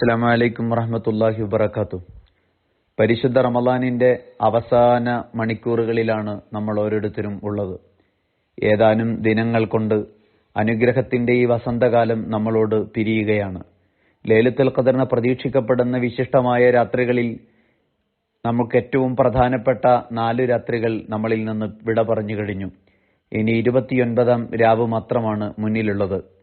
അസ്സാം വലൈക്കും വറഹമത്തല്ലാഹി വബർക്കാത്തു പരിശുദ്ധ റമലാനിന്റെ അവസാന മണിക്കൂറുകളിലാണ് നമ്മൾ ഓരോരുത്തരും ഉള്ളത്. ഏതാനും ദിനങ്ങൾ കൊണ്ട് അനുഗ്രഹത്തിന്റെ ഈ വസന്തകാലം നമ്മളോട് പിരിയുകയാണ്. ലേലത്തിൽ കതിർന്ന് പ്രതീക്ഷിക്കപ്പെടുന്ന വിശിഷ്ടമായ രാത്രികളിൽ നമുക്ക് ഏറ്റവും പ്രധാനപ്പെട്ട നാല് രാത്രികൾ നമ്മളിൽ നിന്ന് വിട പറഞ്ഞു കഴിഞ്ഞു. ഇനി ഇരുപത്തിയൊൻപതാം രാവ് മാത്രമാണ് മുന്നിലുള്ളത്.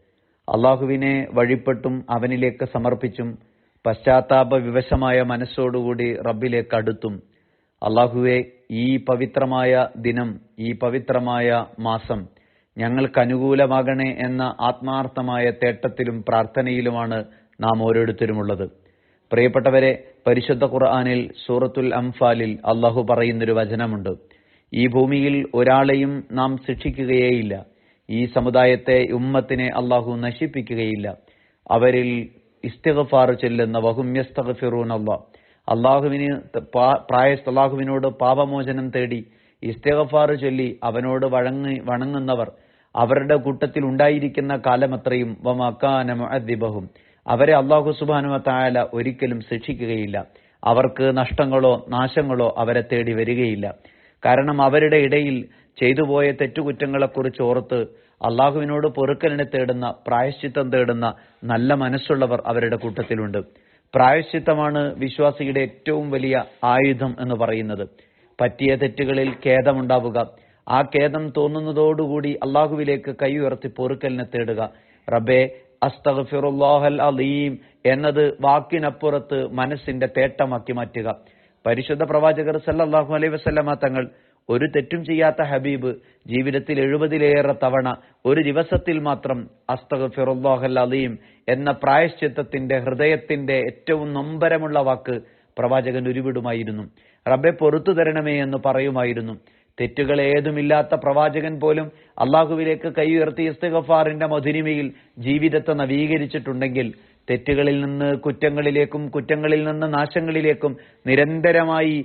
അള്ളാഹുവിനെ വഴിപ്പെട്ടും അവനിലേക്ക് സമർപ്പിച്ചും പശ്ചാത്താപ വിവശമായ മനസ്സോടുകൂടി റബ്ബിലേക്ക് അടുത്തും. അള്ളാഹുവെ ഈ പവിത്രമായ ദിനം ഈ പവിത്രമായ മാസം ഞങ്ങൾക്ക് അനുകൂലമാകണേ എന്ന ആത്മാർത്ഥമായ തേട്ടത്തിലും പ്രാർത്ഥനയിലുമാണ് നാം ഓരോരുത്തരുമുള്ളത്. പ്രിയപ്പെട്ടവരെ പരിശുദ്ധ ഖുർആാനിൽ സൂറത്തുൽ അംഫാലിൽ അള്ളാഹു പറയുന്നൊരു വചനമുണ്ട്. ഈ ഭൂമിയിൽ ഒരാളെയും നാം ശിക്ഷിക്കുകയേയില്ല. ഈ സമുദായത്തെ ഉമ്മത്തിനെ അള്ളാഹു നശിപ്പിക്കുകയില്ല. അവരിൽ ഇസ്തിഗഫാർ ചെല്ലുന്ന വഹുമ്യസ്തഗഫിറൂൻ അള്ളാഹ് അള്ളാഹുവിന് പ്രായ അള്ളാഹുവിനോട് പാപമോചനം തേടി ഇസ്തിഗഫാർ ചൊല്ലി അവനോട് വഴങ്ങി വണങ്ങുന്നവർ അവരുടെ കൂട്ടത്തിൽ ഉണ്ടായിരിക്കുന്ന കാലമത്രയും വമക്കാനമുഅദ്ദിബഹും അവരെ അള്ളാഹു സുബാനു തായാല ഒരിക്കലും ശിക്ഷിക്കുകയില്ല. അവർക്ക് നഷ്ടങ്ങളോ നാശങ്ങളോ അവരെ തേടി വരികയില്ല. കാരണം അവരുടെ ഇടയിൽ ചെയ്തുപോയ തെറ്റുകുറ്റങ്ങളെക്കുറിച്ച് ഓർത്ത് അള്ളാഹുവിനോട് പൊറുക്കലിനെ തേടുന്ന പ്രായശ്ചിത്തം തേടുന്ന നല്ല മനസ്സുള്ളവർ അവരുടെ കൂട്ടത്തിലുണ്ട്. പ്രായശ്ചിത്തമാണ് വിശ്വാസിയുടെ ഏറ്റവും വലിയ ആയുധം എന്ന് പറയുന്നത്. പറ്റിയ തെറ്റുകളിൽ ഖേദമുണ്ടാവുക. ആ ഖേദം തോന്നുന്നതോടുകൂടി അള്ളാഹുവിലേക്ക് കൈ ഉയർത്തി പൊറുക്കലിനെ തേടുക. റബ്ബേ അസ്തഗ്ഫിറുല്ലാഹൽ അലീം എന്നത് വാക്കിനപ്പുറത്ത് മനസ്സിന്റെ തേട്ടമാക്കി മാറ്റുക. പരിശുദ്ധ പ്രവാചകർ സല്ലാഹു അലൈഹി വസല്ലമ തങ്ങൾ ഒരു തെറ്റും ചെയ്യാത്ത ഹബീബ് ജീവിതത്തിൽ എഴുപതിലേറെ തവണ ഒരു ദിവസത്തിൽ മാത്രം അസ്തഗ്ഫിറുല്ലാഹൽ അലീം എന്ന പ്രായശ്ചിത്തത്തിന്റെ ഹൃദയത്തിന്റെ ഏറ്റവും നൊമ്പരമുള്ള വാക്ക് പ്രവാചകൻ ഉരുവിടുമായിരുന്നു. റബ്ബെ പൊറത്തു തരണമേ എന്ന് പറയുമായിരുന്നു. തെറ്റുകൾ ഏതുമില്ലാത്ത പ്രവാചകൻ പോലും അള്ളാഹുവിലേക്ക് കൈ ഉയർത്തി ഇസ്തഗഫാറിന്റെ മധുരിമയിൽ ജീവിതത്തെ നവീകരിച്ചിട്ടുണ്ടെങ്കിൽ തെറ്റുകളിൽ നിന്ന് കുറ്റങ്ങളിലേക്കും കുറ്റങ്ങളിൽ നിന്ന് നാശങ്ങളിലേക്കും നിരന്തരമായി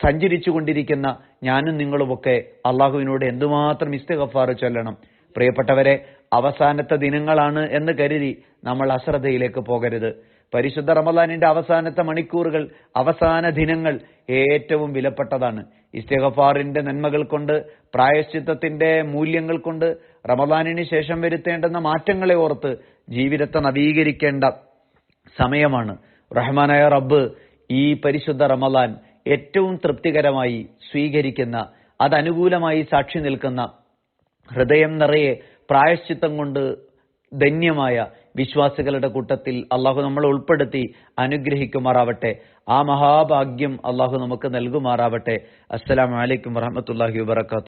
സഞ്ചരിച്ചു കൊണ്ടിരിക്കുന്ന ഞാനും നിങ്ങളുമൊക്കെ അള്ളാഹുവിനോട് എന്തുമാത്രം ഇസ്തഗഫാർ ചൊല്ലണം. പ്രിയപ്പെട്ടവരെ അവസാനത്തെ ദിനങ്ങളാണ് എന്ന് കരുതി നമ്മൾ അശ്രദ്ധയിലേക്ക് പോകരുത്. പരിശുദ്ധ റമദാനിന്റെ അവസാനത്തെ മണിക്കൂറുകൾ അവസാന ദിനങ്ങൾ ഏറ്റവും വിലപ്പെട്ടതാണ്. ഇസ്തഗഫാറിന്റെ നന്മകൾ കൊണ്ട് പ്രായശ്ചിത്തത്തിന്റെ മൂല്യങ്ങൾ കൊണ്ട് റമദാനിന് ശേഷം വരുത്തേണ്ടുന്ന മാറ്റങ്ങളെ ഓർത്ത് ജീവിതത്തെ നവീകരിക്കേണ്ട സമയമാണ്. റഹ്മാനായ റബ്ബ് ഈ പരിശുദ്ധ റമദാൻ ഏറ്റവും തൃപ്തികരമായി സ്വീകരിക്കുന്ന അതനുകൂലമായി സാക്ഷി നിൽക്കുന്ന ഹൃദയം നിറയെ പ്രായശ്ചിത്തം കൊണ്ട് ധന്യമായ വിശ്വാസികളുടെ കൂട്ടത്തിൽ അള്ളാഹു നമ്മളെ ഉൾപ്പെടുത്തി അനുഗ്രഹിക്കുമാറാവട്ടെ. ആ മഹാഭാഗ്യം അള്ളാഹു നമുക്ക് നൽകുമാറാവട്ടെ. അസ്സലാമലൈക്കും വറഹമത്തല്ലാഹി വാത്തു